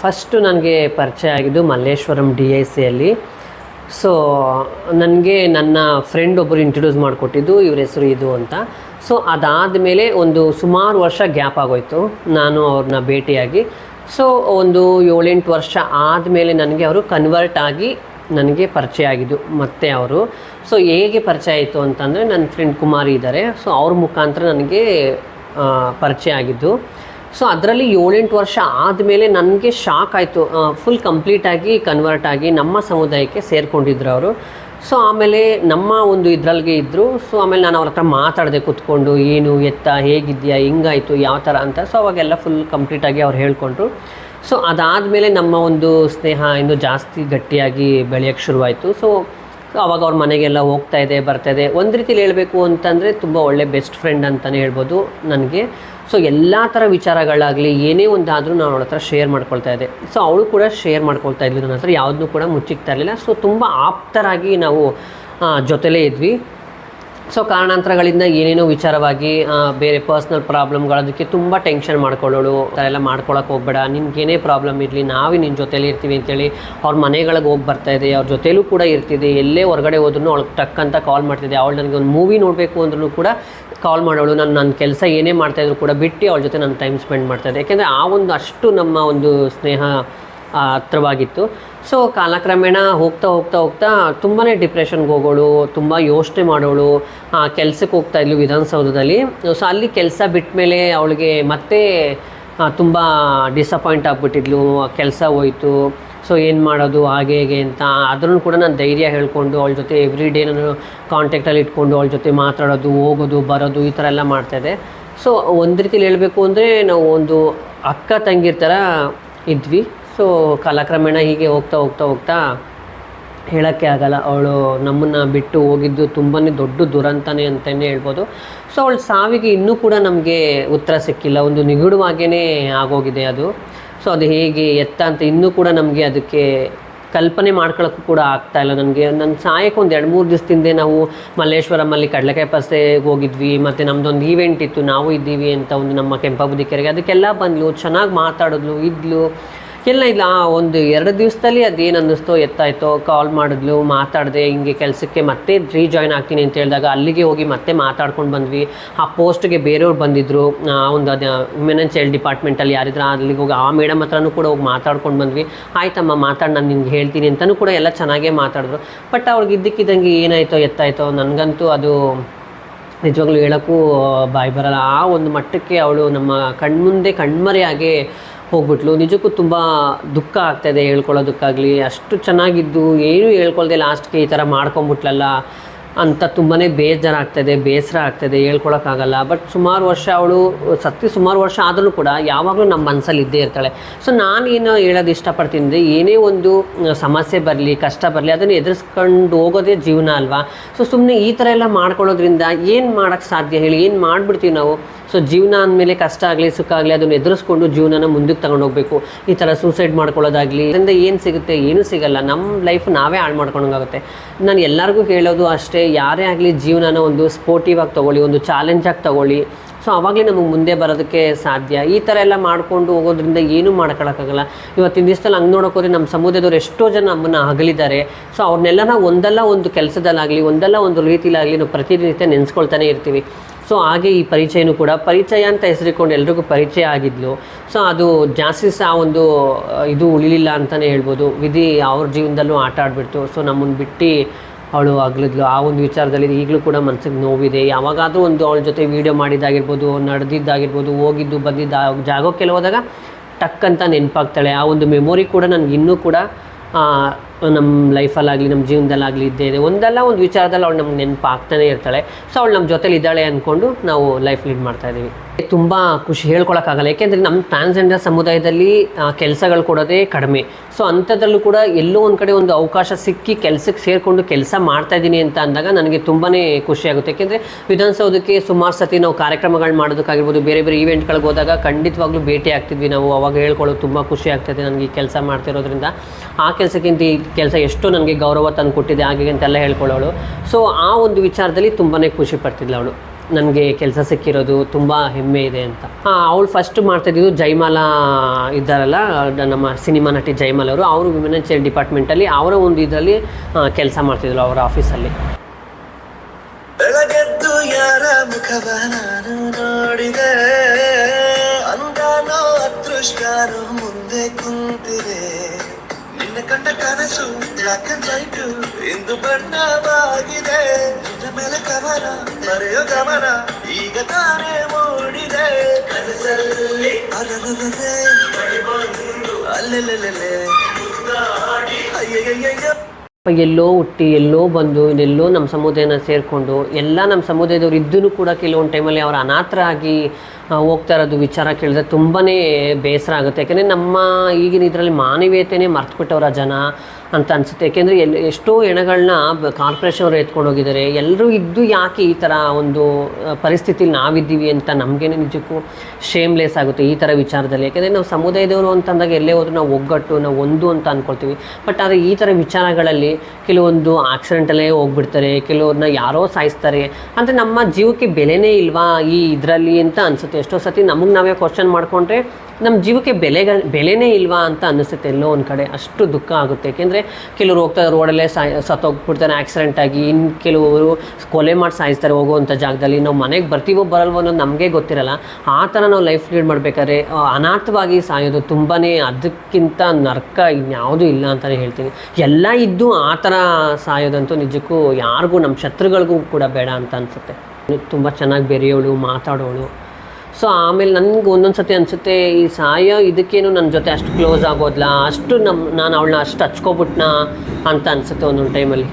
First ನನಗೆ ಪರಿಚಯ ಆಗಿದ್ದು ಮಲ್ಲೇಶ್ವರಂ ಡಿ ಐ ಸಿಯಲ್ಲಿ ಸೊ ನನಗೆ ನನ್ನ ಫ್ರೆಂಡ್ ಒಬ್ಬರು ಇಂಟ್ರೊಡ್ಯೂಸ್ ಮಾಡಿಕೊಟ್ಟಿದ್ದು, ಇವ್ರ ಹೆಸರು ಇದು ಅಂತ. ಸೊ ಅದಾದಮೇಲೆ ಒಂದು ಸುಮಾರು ವರ್ಷ ಗ್ಯಾಪ್ ಆಗೋಯ್ತು. ನಾನು ಅವ್ರನ್ನ ಭೇಟಿಯಾಗಿ. ಸೊ ಒಂದು ಏಳೆಂಟು ವರ್ಷ ಆದಮೇಲೆ ನನಗೆ ಅವರು ಕನ್ವರ್ಟ್ ಆಗಿ ನನಗೆ ಪರಿಚಯ ಆಗಿದ್ದು, ಮತ್ತೆ ಅವರು. ಸೊ ಹೇಗೆ ಪರಿಚಯ ಆಯಿತು ಅಂತಂದರೆ ನನ್ನ ಫ್ರೆಂಡ್ ಕುಮಾರಿ ಇದ್ದಾರೆ ಸೊ ಅವ್ರ ಮುಖಾಂತರ ನನಗೆ ಪರಿಚಯ ಆಗಿದ್ದು. ಸೊ ಅದರಲ್ಲಿ ಏಳೆಂಟು ವರ್ಷ ಆದಮೇಲೆ ನನಗೆ ಶಾಕ್ ಆಯಿತು. ಫುಲ್ ಕಂಪ್ಲೀಟಾಗಿ ಕನ್ವರ್ಟ್ ಆಗಿ ನಮ್ಮ ಸಮುದಾಯಕ್ಕೆ ಸೇರಿಕೊಂಡಿದ್ರು ಅವರು. ಸೊ ಆಮೇಲೆ ನಮ್ಮ ಒಂದು ಇದ್ರಲ್ಲಿಗೆ ಇದ್ದರು ಸೊ ಆಮೇಲೆ ನಾನು ಅವ್ರ ಹತ್ರ ಮಾತಾಡಿದೆ, ಕೂತ್ಕೊಂಡು ಏನು ಎತ್ತ, ಹೇಗಿದೆಯಾ, ಹಿಂಗಾಯಿತು, ಯಾವ ಥರ ಅಂತ. ಸೊ ಅವಾಗೆಲ್ಲ ಫುಲ್ ಕಂಪ್ಲೀಟಾಗಿ ಅವ್ರು ಹೇಳಿಕೊಂಡ್ರು. ಸೊ ಅದಾದಮೇಲೆ ನಮ್ಮ ಒಂದು ಸ್ನೇಹ ಇನ್ನೂ ಜಾಸ್ತಿ ಗಟ್ಟಿಯಾಗಿ ಬೆಳೆಯೋಕ್ಕೆ ಶುರುವಾಯಿತು. ಸೊ ಅವಾಗ ಅವ್ರ ಮನೆಗೆಲ್ಲ ಹೋಗ್ತಾ ಇದೆ, ಬರ್ತಾ ಇದೆ. ಒಂದು ರೀತಿಲಿ ಹೇಳಬೇಕು ಅಂತಂದರೆ ತುಂಬ ಒಳ್ಳೆ ಬೆಸ್ಟ್ ಫ್ರೆಂಡ್ ಅಂತಲೇ ಹೇಳ್ಬೋದು ನನಗೆ. ಸೊ ಎಲ್ಲ ಥರ ವಿಚಾರಗಳಾಗಲಿ, ಏನೇ ಒಂದಾದರೂ ನಾನು ಅವಳ ಹತ್ರ ಶೇರ್ ಮಾಡ್ಕೊಳ್ತಾ ಇದ್ದೆ. ಸೊ ಅವಳು ಕೂಡ ಶೇರ್ ಮಾಡ್ಕೊಳ್ತಾ ಇದ್ಲು. ನನ್ನ ಹತ್ರ ಯಾವುದನ್ನೂ ಕೂಡ ಮುಚ್ಚಿಕ್ತಾ ಇರಲಿಲ್ಲ. ಸೊ ತುಂಬ ಆಪ್ತರಾಗಿ ನಾವು ಜೊತೆಲೇ ಇದ್ವಿ. ಸೊ ಕಾರಣಾಂತರಗಳಿಂದ ಏನೇನೋ ವಿಚಾರವಾಗಿ ಬೇರೆ ಪರ್ಸ್ನಲ್ ಪ್ರಾಬ್ಲಮ್ಗಳದಕ್ಕೆ ತುಂಬ ಟೆನ್ಷನ್ ಮಾಡ್ಕೊಳ್ಳೋಳು ಅದೆಲ್ಲ ಮಾಡ್ಕೊಳಕ್ಕೆ ಹೋಗ್ಬೇಡ ನಿನ್ಗೆ ಏನೇ ಪ್ರಾಬ್ಲಮ್ ಇರಲಿ, ನಾವೇ ನಿನ್ನ ಜೊತೆಲಿ ಇರ್ತೀವಿ ಅಂತೇಳಿ ಅವ್ರ ಮನೆಗಳಿಗೆ ಹೋಗಿ ಬರ್ತಾ ಇದೆ, ಅವ್ರ ಜೊತೆಲೂ ಕೂಡ ಇರ್ತಿದೆ, ಎಲ್ಲೇ ಹೊರಗಡೆ ಹೋದ್ರೂ ಅವ್ಳಿಗೆ ಟಕ್ ಅಂತ ಕಾಲ್ ಮಾಡ್ತಿದ್ದೆ ಅವಳು ನನಗೆ ಒಂದು ಮೂವಿ ನೋಡಬೇಕು ಅಂದ್ರೂ ಕೂಡ ಕಾಲ್ ಮಾಡೋಳು, ನಾನು ನನ್ನ ಕೆಲಸ ಏನೇ ಮಾಡ್ತಾಯಿದ್ರು ಕೂಡ ಬಿಟ್ಟು ಅವಳ ಜೊತೆ ನಾನು ಟೈಮ್ ಸ್ಪೆಂಡ್ ಮಾಡ್ತಾಯಿದ್ದೆ ಯಾಕೆಂದರೆ ಆ ಒಂದು ಅಷ್ಟು ನಮ್ಮ ಒಂದು ಸ್ನೇಹ ಹತ್ರವಾಗಿತ್ತು. ಸೊ ಕಾಲಕ್ರಮೇಣ ಹೋಗ್ತಾ ಹೋಗ್ತಾ ಹೋಗ್ತಾ ತುಂಬಾ ಡಿಪ್ರೆಷನ್ಗೆ ಹೋಗೋಳು, ತುಂಬ ಯೋಚನೆ ಮಾಡೋಳು ಕೆಲಸಕ್ಕೆ ಹೋಗ್ತಾ ಇದ್ಲು ವಿಧಾನಸೌಧದಲ್ಲಿ. ಸೊ ಅಲ್ಲಿ ಕೆಲಸ ಬಿಟ್ಟ ಮೇಲೆ ಅವಳಿಗೆ ಮತ್ತೆ ತುಂಬ ಡಿಸಪಾಯಿಂಟ್ ಆಗಿಬಿಟ್ಟಿದ್ಲು. ಕೆಲಸ ಹೋಯಿತು. ಸೊ ಏನು ಮಾಡೋದು, ಹಾಗೆ ಹೇಗೆ ಅಂತ. ಅದನ್ನು ಕೂಡ ನಾನು ಧೈರ್ಯ ಹೇಳ್ಕೊಂಡು ಅವಳ ಜೊತೆ ಎವ್ರಿ ಡೇ ನಾನು ಕಾಂಟ್ಯಾಕ್ಟಲ್ಲಿ ಇಟ್ಕೊಂಡು ಅವಳ ಜೊತೆ ಮಾತಾಡೋದು, ಹೋಗೋದು, ಬರೋದು, ಈ ಥರ ಎಲ್ಲ ಮಾಡ್ತಾಯಿದ್ದೆ ಸೊ ಒಂದು ರೀತಿಯಲ್ಲಿ ಹೇಳಬೇಕು ಅಂದರೆ ನಾವು ಒಂದು ಅಕ್ಕ ತಂಗಿರ ಥರ ಇದ್ವಿ. ಸೊ ಕಾಲಕ್ರಮೇಣ ಹೀಗೆ ಹೋಗ್ತಾ ಹೋಗ್ತಾ ಹೋಗ್ತಾ ಹೇಳೋಕ್ಕೆ ಆಗಲ್ಲ. ಅವಳು ನಮ್ಮನ್ನು ಬಿಟ್ಟು ಹೋಗಿದ್ದು ತುಂಬಾ ದೊಡ್ಡ ದುರಂತನೇ ಅಂತಲೇ ಹೇಳ್ಬೋದು. ಸೊ ಅವಳ ಸಾವಿಗೆ ಇನ್ನೂ ಕೂಡ ನಮಗೆ ಉತ್ತರ ಸಿಕ್ಕಿಲ್ಲ. ಒಂದು ನಿಗೂಢವಾಗೇ ಆಗೋಗಿದೆ ಅದು. ಸೊ ಅದು ಹೇಗೆ ಎತ್ತ ಅಂತ ಇನ್ನೂ ಕೂಡ ನಮಗೆ ಅದಕ್ಕೆ ಕಲ್ಪನೆ ಮಾಡ್ಕೊಳ್ಳೋಕ್ಕೂ ಕೂಡ ಆಗ್ತಾ ಇಲ್ಲ ನನಗೆ ನನ್ನ ಸಾಯಕ್ಕೆ ಒಂದು ಎರಡು ಮೂರು ದಿವಸದಿಂದ ನಾವು ಮಲ್ಲೇಶ್ವರಮಲ್ಲಿ ಕಡಲೆಕಾಯಿ ಪಸೆಗೆ ಹೋಗಿದ್ವಿ. ಮತ್ತು ನಮ್ಮದೊಂದು ಈವೆಂಟ್ ಇತ್ತು. ನಾವು ಇದ್ದೀವಿ ಅಂತ ಒಂದು ನಮ್ಮ ಕೆಂಪಬುದಿಕೆರೆಗೆ ಅದಕ್ಕೆಲ್ಲ ಬಂದ್ಲು. ಚೆನ್ನಾಗಿ ಮಾತಾಡಿದ್ಲು, ಇದ್ಲು. ಎಲ್ಲ ಇಲ್ಲ, ಆ ಒಂದು ಎರಡು ದಿವಸದಲ್ಲಿ ಅದೇನು ಅನ್ನಿಸ್ತೋ, ಎತ್ತಾಯ್ತೋ ಕಾಲ್ ಮಾಡಿದ್ಲು, ಮಾತಾಡಿದೆ, ಹಿಂಗೆ ಕೆಲಸಕ್ಕೆ ಮತ್ತೆ ರೀಜಾಯ್ನ್ ಆಗ್ತೀನಿ ಅಂತ ಹೇಳಿದಾಗ ಅಲ್ಲಿಗೆ ಹೋಗಿ ಮತ್ತೆ ಮಾತಾಡ್ಕೊಂಡು ಬಂದ್ವಿ. ಆ ಪೋಸ್ಟ್ಗೆ ಬೇರೆಯವ್ರು ಬಂದಿದ್ದರು ಒಂದು ಅದು ವುಮೆನ್ ಆ್ಯಂಡ್ ಚೈಲ್ಡ್ ಡಿಪಾರ್ಟ್ಮೆಂಟಲ್ಲಿ ಯಾರಿದ್ರು, ಅಲ್ಲಿಗೆ ಹೋಗಿ, ಆ ಮೇಡಮ್ ಹತ್ರನೂ ಕೂಡ ಹೋಗಿ ಮಾತಾಡ್ಕೊಂಡು ಬಂದ್ವಿ. ಆಯ್ತಮ್ಮ, ಮಾತಾಡಿ, ನಾನು ನಿಮ್ಗೆ ಹೇಳ್ತೀನಿ ಅಂತಲೂ ಕೂಡ ಎಲ್ಲ ಚೆನ್ನಾಗೇ ಮಾತಾಡಿದ್ರು. ಬಟ್ ಅವ್ರಿಗೆ ಇದ್ದಕ್ಕಿದ್ದಂಗೆ ಏನಾಯ್ತೋ, ಎತ್ತಾಯ್ತೋ, ನನಗಂತೂ ಅದು ನಿಜವಾಗ್ಲೂ ಹೇಳೋಕ್ಕೂ ಬಾಯಿ ಬರಲ್ಲ. ಆ ಒಂದು ಮಟ್ಟಕ್ಕೆ ಅವಳು ನಮ್ಮ ಕಣ್ಮುಂದೆ ಕಣ್ಮರೆಯಾಗೆ ಹೋಗ್ಬಿಟ್ಲು. ನಿಜಕ್ಕೂ ತುಂಬ ದುಃಖ ಆಗ್ತಾಯಿದೆ ಹೇಳ್ಕೊಳ್ಳೋದಕ್ಕಾಗಲಿ. ಅಷ್ಟು ಚೆನ್ನಾಗಿದ್ದು ಏನೂ ಹೇಳ್ಕೊಳ್ದೆ ಲಾಸ್ಟ್ಗೆ ಈ ಥರ ಮಾಡ್ಕೊಂಬಿಟ್ಲಲ್ಲ ಅಂತ ತುಂಬಾ ಬೇಜಾರು ಆಗ್ತಾಯಿದೆ ಬೇಸರ ಆಗ್ತಾಯಿದೆ ಹೇಳ್ಕೊಳಕ್ಕಾಗಲ್ಲ. ಬಟ್ ಸುಮಾರು ವರ್ಷ ಅವಳು ಸತ್ತಿ ಸುಮಾರು ವರ್ಷ ಆದರೂ ಕೂಡ ಯಾವಾಗಲೂ ನಮ್ಮ ಮನಸ್ಸಲ್ಲಿ ಇದ್ದೇ ಇರ್ತಾಳೆ. ಸೊ ನಾನೇನು ಹೇಳೋದು ಇಷ್ಟಪಡ್ತೀನಿ ಅಂದರೆ ಏನೇ ಒಂದು ಸಮಸ್ಯೆ ಬರಲಿ, ಕಷ್ಟ ಬರಲಿ, ಅದನ್ನು ಎದುರಿಸ್ಕೊಂಡು ಹೋಗೋದೇ ಜೀವನ ಅಲ್ವಾ? ಸೊ ಸುಮ್ಮನೆ ಈ ಥರ ಎಲ್ಲ ಮಾಡ್ಕೊಳ್ಳೋದ್ರಿಂದ ಏನು ಮಾಡೋಕ್ಕೆ ಸಾಧ್ಯ ಹೇಳಿ, ಏನು ಮಾಡಿಬಿಡ್ತೀವಿ ನಾವು? ಸೊ ಜೀವನ ಅಂದಮೇಲೆ ಕಷ್ಟ ಆಗಲಿ, ಸುಖ ಆಗಲಿ, ಅದನ್ನು ಎದುರಿಸ್ಕೊಂಡು ಜೀವನನ ಮುಂದಕ್ಕೆ ತಗೊಂಡು ಹೋಗಬೇಕು. ಈ ಥರ ಸೂಸೈಡ್ ಮಾಡ್ಕೊಳ್ಳೋದಾಗಲಿ, ಇದರಿಂದ ಏನು ಸಿಗುತ್ತೆ, ಏನೂ ಸಿಗಲ್ಲ. ನಮ್ಮ ಲೈಫ್ ನಾವೇ ಹಾಳು ಮಾಡ್ಕೊಂಡಂಗಾಗುತ್ತೆ. ನಾನು ಎಲ್ಲರಿಗೂ ಹೇಳೋದು ಅಷ್ಟೇ, ಯಾರೇ ಆಗಲಿ ಜೀವನನ ಒಂದು ಸ್ಪೋರ್ಟಿವ್ ಆಗಿ ತೊಗೊಳ್ಳಿ, ಒಂದು ಚಾಲೆಂಜಾಗಿ ತೊಗೊಳ್ಳಿ. ಸೊ ಆವಾಗಲೇ ನಮಗೆ ಮುಂದೆ ಬರೋದಕ್ಕೆ ಸಾಧ್ಯ. ಈ ಥರ ಎಲ್ಲ ಮಾಡ್ಕೊಂಡು ಹೋಗೋದ್ರಿಂದ ಏನೂ ಮಾಡ್ಕೊಳಕ್ಕಾಗಲ್ಲ. ಇವತ್ತಿನ ದಿವಸದಲ್ಲಿ ಹಂಗೆ ನೋಡೋಕೆ ಹೋದರೆ ನಮ್ಮ ಸಮುದಾಯದವ್ರು ಎಷ್ಟೋ ಜನ ನಮ್ಮನ್ನು ಅಗಲಿದ್ದಾರೆ. ಸೊ ಅವ್ರನ್ನೆಲ್ಲ ಒಂದಲ್ಲ ಒಂದು ಕೆಲಸದಲ್ಲಾಗಲಿ, ಒಂದಲ್ಲ ಒಂದು ರೀತಿಲಾಗಲಿ ನಾವು ಪ್ರತಿನಿತ್ಯ ನೆನೆಸ್ಕೊಳ್ತಾನೆ ಇರ್ತೀವಿ. ಸೊ ಹಾಗೆ ಈ ಪರಿಚಯನೂ ಕೂಡ. ಪರಿಚಯ ಅಂತ ಹೆಸರಿಕೊಂಡು ಎಲ್ರಿಗೂ ಪರಿಚಯ ಆಗಿದ್ಲು. ಸೊ ಅದು ಜಾಸ್ತಿ ಸಹ ಒಂದು ಇದು ಉಳಿಲಿಲ್ಲ ಅಂತಲೇ ಹೇಳ್ಬೋದು. ವಿಧಿ ಅವ್ರ ಜೀವನದಲ್ಲೂ ಆಟ ಆಡ್ಬಿಡ್ತು. ಸೊ ನಮ್ಮನ್ನು ಬಿಟ್ಟು ಅವಳು ಅಗಲಿದ್ಲು ಆ ಒಂದು ವಿಚಾರದಲ್ಲಿ ಈಗಲೂ ಕೂಡ ಮನಸ್ಸಿಗೆ ನೋವಿದೆ. ಯಾವಾಗಾದರೂ ಒಂದು ಅವಳ ಜೊತೆ ವೀಡಿಯೋ ಮಾಡಿದ್ದಾಗಿರ್ಬೋದು, ನಡೆದಿದ್ದಾಗಿರ್ಬೋದು, ಹೋಗಿದ್ದು, ಬಂದಿದ್ದ ಜಾಗಕ್ಕೆಲ್ಲ ಹೋದಾಗ ಟಕ್ ಅಂತ ನೆನಪಾಗ್ತಾಳೆ. ಆ ಒಂದು ಮೆಮೊರಿ ಕೂಡ ನನಗೆ ಇನ್ನೂ ಕೂಡ ನಮ್ಮ ಲೈಫಲ್ಲಾಗಲಿ ನಮ್ಮ ಜೀವನದಲ್ಲಾಗಲಿ ಇದ್ದೇ ಇದೆ. ಒಂದಲ್ಲ, ಒಂದು ವಿಚಾರದಲ್ಲಿ ಅವಳು ನಮ್ಗೆ ನೆನಪು ಆಗ್ತಾನೆ ಇರ್ತಾಳೆ. ಸೊ ಅವಳು ನಮ್ಮ ಜೊತೆಲಿ ಇದ್ದಾಳೆ ಅಂದ್ಕೊಂಡು ನಾವು ಲೈಫ್ ಲೀಡ್ ಮಾಡ್ತಾ ಇದ್ದೀವಿ. ತುಂಬ ಖುಷಿ ಹೇಳ್ಕೊಳಕ್ಕಾಗಲ್ಲ. ಯಾಕೆಂದರೆ ನಮ್ಮ ಟ್ರಾನ್ಸ್ಜೆಂಡರ್ ಸಮುದಾಯದಲ್ಲಿ ಕೆಲಸಗಳು ಕೊಡೋದೇ ಕಡಿಮೆ. ಸೊ ಅಂಥದ್ರಲ್ಲೂ ಕೂಡ ಎಲ್ಲೋ ಒಂದು ಕಡೆ ಒಂದು ಅವಕಾಶ ಸಿಕ್ಕಿ ಕೆಲಸಕ್ಕೆ ಸೇರಿಕೊಂಡು ಕೆಲಸ ಮಾಡ್ತಾ ಇದ್ದೀನಿ ಅಂತ ಅಂದಾಗ ನನಗೆ ತುಂಬಾ ಖುಷಿಯಾಗುತ್ತೆ ಯಾಕೆಂದರೆ ವಿಧಾನಸೌಧಕ್ಕೆ ಸುಮಾರು ಸತಿ ನಾವು ಕಾರ್ಯಕ್ರಮಗಳು ಮಾಡೋದಕ್ಕಾಗಿರ್ಬೋದು, ಬೇರೆ ಬೇರೆ ಈವೆಂಟ್ಗಳಿಗೆ ಹೋದಾಗ ಖಂಡಿತವಾಗ್ಲೂ ಭೇಟಿ ಆಗ್ತಿದ್ವಿ ನಾವು. ಅವಾಗ ಹೇಳ್ಕೊಳ್ಳೋದು ತುಂಬ ಖುಷಿ ಆಗ್ತದೆ ನನಗೆ ಈ ಕೆಲಸ ಮಾಡ್ತಿರೋದ್ರಿಂದ. ಆ ಕೆಲಸಕ್ಕಿಂತ ಈ ಕೆಲಸ ಎಷ್ಟು ನನಗೆ ಗೌರವ ತಂದು ಕೊಟ್ಟಿದೆ ಹಾಗೆ ಅಂತೆಲ್ಲ ಹೇಳ್ಕೊಳ್ಳೋಳು. ಸೊ ಆ ಒಂದು ವಿಚಾರದಲ್ಲಿ ತುಂಬಾ ಖುಷಿ ಪಡ್ತಿದ್ಲು ಅವಳು. ನನಗೆ ಕೆಲಸ ಸಿಕ್ಕಿರೋದು ತುಂಬ ಹೆಮ್ಮೆ ಇದೆ ಅಂತ. ಅವಳು ಫಸ್ಟ್ ಮಾಡ್ತಾಯಿದ್ದು ಜೈಮಾಲಾ ಇದ್ದಾರಲ್ಲ, ನಮ್ಮ ಸಿನಿಮಾ ನಟಿ ಜೈಮಾಲ ಅವರು. ಅವರು ವಿಮೆನ್ ಆ್ಯಂಡ್ ಚೈಲ್ಡ್ ಡಿಪಾರ್ಟ್ಮೆಂಟಲ್ಲಿ ಅವರ ಒಂದು ಇದರಲ್ಲಿ ಕೆಲಸ ಮಾಡ್ತಿದ್ರು ಅವರ ಆಫೀಸಲ್ಲಿ. ಯಾರ ಮುಂದೆ ಕುಂತಿದೆ. ಕಂಡ ಕನಸು ಬ್ಲಾಕ್ ಅಂಡ್ ವೈಟ್ ಇಂದು ಬಣ್ಣವಾಗಿದೆ. ಮೇಲೆ ಕವನ ಬರೆಯೋ ಗಮನ. ಈಗ ತಾನೇ ಮೂಡಿದೆ. ಕನಸಲ್ಲಿ ಅರರರರೆ, ಅಲ್ಲೆಲ್ಲೆಲ್ಲೆಲ್ಲೆ. ಅಯ್ಯಯ್ಯಯ್ಯಯ್ಯೋ ಎಲ್ಲೋ ಹುಟ್ಟಿ ಎಲ್ಲೋ ಬಂದು ಎಲ್ಲೋ ನಮ್ಮ ಸಮುದಾಯನ ಸೇರಿಕೊಂಡು ಎಲ್ಲ ನಮ್ಮ ಸಮುದಾಯದವ್ರು ಇದ್ದೂ ಕೂಡ ಕೆಲವೊಂದು ಟೈಮಲ್ಲಿ ಅವರು ಅನಾಥರಾಗಿ ಹೋಗ್ತಾ ಇರೋದು, ವಿಚಾರ ಕೇಳಿದ್ರೆ ತುಂಬಾ ಬೇಸರ ಆಗುತ್ತೆ. ಯಾಕೆಂದರೆ ನಮ್ಮ ಈಗಿನ ಇದರಲ್ಲಿ ಮಾನವೀಯತೆಯೇ ಮರ್ತುಬಿಟ್ಟವರ ಜನ ಅಂತ ಅನಿಸುತ್ತೆ. ಯಾಕೆಂದರೆ ಎಲ್ಲಿ ಎಷ್ಟೋ ಹೆಣಗಳನ್ನ ಕಾರ್ಪೊರೇಷನ್ ಅವರು ಎತ್ಕೊಂಡು ಹೋಗಿದ್ದಾರೆ. ಎಲ್ಲರೂ ಇದ್ದು ಯಾಕೆ ಈ ಥರ ಒಂದು ಪರಿಸ್ಥಿತಿಲಿ ನಾವಿದ್ದೀವಿ ಅಂತ ನಮಗೇನೆ ನಿಜಕ್ಕೂ ಶೇಮ್ಲೆಸ್ ಆಗುತ್ತೆ ಈ ಥರ ವಿಚಾರದಲ್ಲಿ. ಯಾಕೆಂದರೆ ನಾವು ಸಮುದಾಯದವರು ಅಂತಂದಾಗ ಎಲ್ಲೇ ಹೋದ್ರೂ ನಾವು ಒಗ್ಗಟ್ಟು, ನಾವು ಒಂದು ಅಂತ ಅಂದ್ಕೊಳ್ತೀವಿ ಬಟ್ ಆದರೆ ಈ ಥರ ವಿಚಾರಗಳಲ್ಲಿ ಕೆಲವೊಂದು ಆಕ್ಸಿಡೆಂಟಲ್ಲೇ ಹೋಗ್ಬಿಡ್ತಾರೆ, ಕೆಲವ್ರನ್ನ ಯಾರೋ ಸಾಯಿಸ್ತಾರೆ. ಅಂದರೆ ನಮ್ಮ ಜೀವಕ್ಕೆ ಬೆಲೆನೇ ಇಲ್ವಾ ಈ ಇದರಲ್ಲಿ ಅಂತ ಅನಿಸುತ್ತೆ. ಎಷ್ಟೋ ಸತಿ ನಮಗೆ ನಾವೇ ಕ್ವಶನ್ ಮಾಡಿಕೊಂಡ್ರೆ ನಮ್ಮ ಜೀವಕ್ಕೆ ಬೆಲೆಗ, ಬೆಲೆನೇ ಇಲ್ವಾ ಅಂತ ಅನ್ನಿಸುತ್ತೆ ಎಲ್ಲೋ ಒಂದು ಕಡೆ. ಅಷ್ಟು ದುಃಖ ಆಗುತ್ತೆ. ಏಕೆಂದರೆ ಕೆಲವರು ಹೋಗ್ತಾರೆ ರೋಡಲ್ಲೇ ಸಾಯ್ ಸತ್ತೋಗ್ಬಿಡ್ತಾರೆ ಆಕ್ಸಿಡೆಂಟ್ ಆಗಿ. ಇನ್ನು ಕೆಲವರು ಕೊಲೆ ಮಾಡಿ ಸಾಯಿಸ್ತಾರೆ ಹೋಗುವಂಥ ಜಾಗದಲ್ಲಿ. ನಾವು ಮನೆಗೆ ಬರ್ತೀವೋ ಬರಲ್ವೋ ಅನ್ನೋದು ನಮಗೆ ಗೊತ್ತಿರಲ್ಲ. ಆ ಥರ ನಾವು ಲೈಫ್ ಲೀಡ್ ಮಾಡಬೇಕಾದ್ರೆ ಅನಾಥವಾಗಿ ಸಾಯೋದು ತುಂಬಾ ಅದಕ್ಕಿಂತ ನರ್ಕ ಇನ್ಯಾವುದೂ ಇಲ್ಲ ಅಂತಲೇ ಹೇಳ್ತೀನಿ. ಎಲ್ಲ ಇದ್ದು ಆ ಥರ ಸಾಯೋದಂತೂ ನಿಜಕ್ಕೂ ಯಾರಿಗೂ ನಮ್ಮ ಶತ್ರುಗಳಿಗೂ ಕೂಡ ಬೇಡ ಅಂತ ಅನಿಸುತ್ತೆ. ತುಂಬ ಚೆನ್ನಾಗಿ ಬೆರೆಯೋಳು, ಮಾತಾಡೋಳು. ಸೊ ಆಮೇಲೆ ನನಗೆ ಒಂದೊಂದು ಸತಿ ಅನಿಸುತ್ತೆ, ಈ ಸಾಯೋ ಇದಕ್ಕೇನು ನನ್ನ ಜೊತೆ ಅಷ್ಟು ಕ್ಲೋಸ್ ಆಗೋದಿಲ್ಲ ಅಷ್ಟು ನಮ್ಮ ನಾನು ಅವಳನ್ನ ಅಷ್ಟು ಹಚ್ಕೊಬಿಟ್ನಾ ಅಂತ ಅನಿಸುತ್ತೆ ಒಂದೊಂದು ಟೈಮಲ್ಲಿ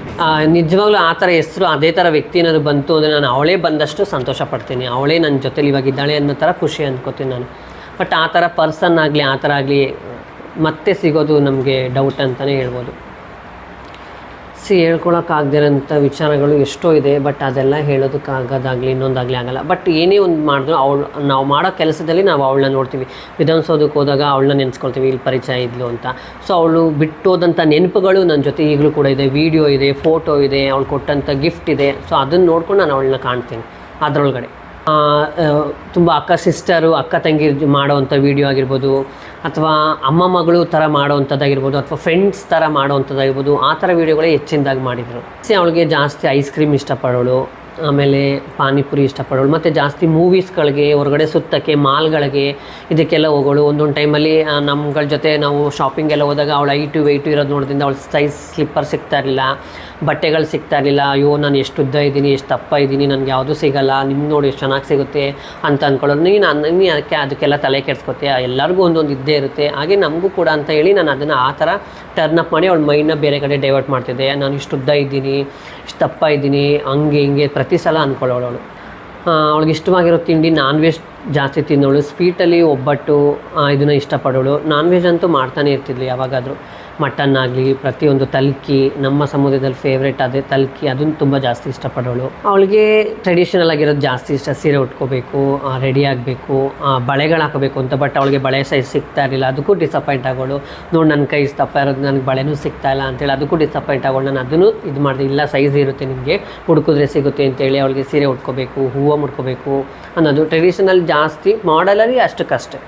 ನಿಜವಾಗ್ಲೂ ಆ ಥರ ಹೆಸರು, ಅದೇ ಥರ ವ್ಯಕ್ತಿ ಏನಾದ್ರು ಬಂತು ಅಂದರೆ ನಾನು ಅವಳೇ ಬಂದಷ್ಟು ಸಂತೋಷ ಪಡ್ತೀನಿ. ಅವಳೇ ನನ್ನ ಜೊತೇಲಿ ಇವಾಗ ಇದ್ದಾಳೆ ಅನ್ನೋ ಥರ ಖುಷಿ ಅಂದ್ಕೋತೀನಿ ನಾನು. ಬಟ್ ಆ ಥರ ಪರ್ಸನ್ ಆಗಲಿ, ಆ ಥರ ಆಗಲಿ, ಮತ್ತೆ ಸಿಗೋದು ನಮಗೆ ಡೌಟ್ ಅಂತಲೇ ಹೇಳ್ಬೋದು. ಸಿ ಹೇಳ್ಕೊಳಕ್ಕಾಗದಿರೋಂಥ ವಿಚಾರಗಳು ಎಷ್ಟೋ ಇದೆ, ಬಟ್ ಅದೆಲ್ಲ ಹೇಳೋದಕ್ಕಾಗೋದಾಗಲಿ, ಇನ್ನೊಂದಾಗಲಿ ಆಗಲ್ಲ. ಬಟ್ ಏನೇ ಒಂದು ಮಾಡಿದ್ರು ಅವಳು, ನಾವು ಮಾಡೋ ಕೆಲಸದಲ್ಲಿ ನಾವು ಅವಳನ್ನ ನೋಡ್ತೀವಿ. ವಿಧಾನಸೌಧಕ್ಕೆ ಹೋದಾಗ ಅವಳನ್ನ ನೆನೆಸ್ಕೊಳ್ತೀವಿ, ಇಲ್ಲಿ ಪರಿಚಯ ಇದ್ಲು ಅಂತ. ಸೊ ಅವಳು ಬಿಟ್ಟೋದಂಥ ನೆನಪುಗಳು ನನ್ನ ಜೊತೆ ಈಗಲೂ ಕೂಡ ಇದೆ. ವಿಡಿಯೋ ಇದೆ ಫೋಟೋ ಇದೆ, ಅವಳು ಕೊಟ್ಟಂಥ ಗಿಫ್ಟ್ ಇದೆ. ಸೊ ಅದನ್ನು ನೋಡ್ಕೊಂಡು ನಾನು ಅವಳನ್ನ ಕಾಣ್ತೀನಿ, ಅದರೊಳಗಡೆ. ತುಂಬ ಅಕ್ಕ ಸಿಸ್ಟರು ಅಕ್ಕ ತಂಗಿ ಮಾಡೋವಂಥ ವಿಡಿಯೋ ಆಗಿರ್ಬೋದು, ಅಥವಾ ಅಮ್ಮ ಮಗಳು ಥರ ಮಾಡೋವಂಥದ್ದಾಗಿರ್ಬೋದು ಅಥವಾ ಫ್ರೆಂಡ್ಸ್ ಥರ ಮಾಡೋವಂಥದ್ದಾಗಿರ್ಬೋದು ಆ ಥರ ವೀಡಿಯೋಗಳೇ ಹೆಚ್ಚಿನದಾಗಿ ಮಾಡಿದರು. ಅವಳಿಗೆ ಜಾಸ್ತಿ ಐಸ್ ಕ್ರೀಮ್ ಇಷ್ಟಪಡೋಳು. ಆಮೇಲೆ ಪಾನಿಪುರಿ ಇಷ್ಟಪಡೋಳು. ಮತ್ತು ಜಾಸ್ತಿ ಮೂವೀಸ್ಗಳಿಗೆ ಹೊರಗಡೆ ಸುತ್ತಕ್ಕೆ ಮಾಲ್ಗಳಿಗೆ ಇದಕ್ಕೆಲ್ಲ ಹೋಗೋಳು. ಒಂದೊಂದು ಟೈಮಲ್ಲಿ ನಮ್ಗಳ ಜೊತೆ ನಾವು ಶಾಪಿಂಗೆಲ್ಲ ಹೋದಾಗ ಅವಳು ಐಟು ವೆಯ್ಟು ಇರೋದು ನೋಡೋದ್ರಿಂದ ಅವಳು ಸೈಜ್ ಸ್ಲಿಪ್ಪರ್ ಸಿಗ್ತಾ ಇರಲಿಲ್ಲ. ಬಟ್ಟೆಗಳು ಸಿಗ್ತಾ ಇರಲಿಲ್ಲ. ಅಯ್ಯೋ, ನಾನು ಎಷ್ಟು ಉದ್ದ ಇದ್ದೀನಿ, ಎಷ್ಟು ತಪ್ಪ ಇದ್ದೀನಿ, ನನಗೆ ಯಾವುದೂ ಸಿಗಲ್ಲ. ನಿಮ್ಮ ನೋಡಿ ಎಷ್ಟು ಚೆನ್ನಾಗಿ ಸಿಗುತ್ತೆ ಅಂತ ಅಂದ್ಕೊಳ್ಳೋದು ನೀನು ನಾನು ಅದಕ್ಕೆ, ಅದಕ್ಕೆಲ್ಲ ತಲೆ ಕೆಡಿಸ್ಕೊತೀಯ? ಎಲ್ಲರಿಗೂ ಒಂದೊಂದು ಇದ್ದೇ ಇರುತ್ತೆ. ಹಾಗೆ ನಮಗೂ ಕೂಡ ಅಂತ ಹೇಳಿ ನಾನು ಅದನ್ನು ಆ ಥರ ಟರ್ನ್ ಅಪ್ ಮಾಡಿ ಅವಳ ಮೈಂಡ್ನ ಬೇರೆ ಕಡೆ ಡೈವರ್ಟ್ ಮಾಡ್ತಿದ್ದೆ. ನಾನು ಇಷ್ಟು ಉದ್ದ ಇದ್ದೀನಿ, ಇಷ್ಟು ದಪ್ಪ ಇದ್ದೀನಿ, ಹಂಗೆ ಹಿಂಗೆ ಪ್ರತಿ ಸಲ ಅಂದ್ಕೊಳ್ಳೋಳು ಅವಳು. ಅವಳಿಗೆ ಇಷ್ಟವಾಗಿರೋ ತಿಂಡಿ ನಾನ್ ವೆಜ್ ಜಾಸ್ತಿ ತಿನ್ನೋಳು. ಸ್ವೀಟಲ್ಲಿ ಒಬ್ಬಟ್ಟು ಇದನ್ನು ಇಷ್ಟಪಡೋಳು. ನಾನ್ ವೆಜ್ ಅಂತೂ ಮಾಡ್ತಾನೆ ಇರ್ತಿದ್ಲು ಯಾವಾಗಾದರೂ. ಮಟನ್ ಆಗಲಿ, ಪ್ರತಿಯೊಂದು ತಲ್ಕಿ, ನಮ್ಮ ಸಮುದಾಯದಲ್ಲಿ ಫೇವ್ರೇಟ್ ಅದೇ ತಲ್ಕಿ, ಅದನ್ನು ತುಂಬ ಜಾಸ್ತಿ ಇಷ್ಟಪಡೋಳು. ಅವಳಿಗೆ ಟ್ರೆಡಿಷನಲ್ ಆಗಿರೋದು ಜಾಸ್ತಿ ಇಷ್ಟ, ಸೀರೆ ಉಟ್ಕೋಬೇಕು ರೆಡಿ ಆಗಬೇಕು ಬಳೆಗಳು ಹಾಕಬೇಕು ಅಂತ ಬಟ್ ಅವಳಿಗೆ ಬಳೆ ಸೈಜ್ ಸಿಗ್ತಾ ಇರಲಿಲ್ಲ. ಅದಕ್ಕೂ ಡಿಸಪಾಯಿಂಟ್ ಆಗೋಳು. ನೋಡಿ ನನ್ನ ಕೈ ತಪ್ಪ ಇರೋದು, ನನಗೆ ಬಳೆನೂ ಸಿಗ್ತಾ ಇಲ್ಲ ಅಂತೇಳಿ ಅದಕ್ಕೂ ಡಿಸಪಾಯಿಂಟ್ ಆಗೋಳು. ನಾನು ಅದನ್ನು ಇದು ಮಾಡಿದೆ, ಇಲ್ಲ ಸೈಜ್ ಇರುತ್ತೆ ನಿಮಗೆ, ಹುಡುಕಿದ್ರೆ ಸಿಗುತ್ತೆ ಅಂತೇಳಿ ಅವಳಿಗೆ ಸೀರೆ ಉಟ್ಕೋಬೇಕು, ಹೂವು ಮುಡ್ಕೋಬೇಕು ಅನ್ನೋದು ಟ್ರೆಡಿಷನಲ್ ಜಾಸ್ತಿ ಮಾಡಲಲ್ಲಿ ಅಷ್ಟಕ್ಕಷ್ಟೇ.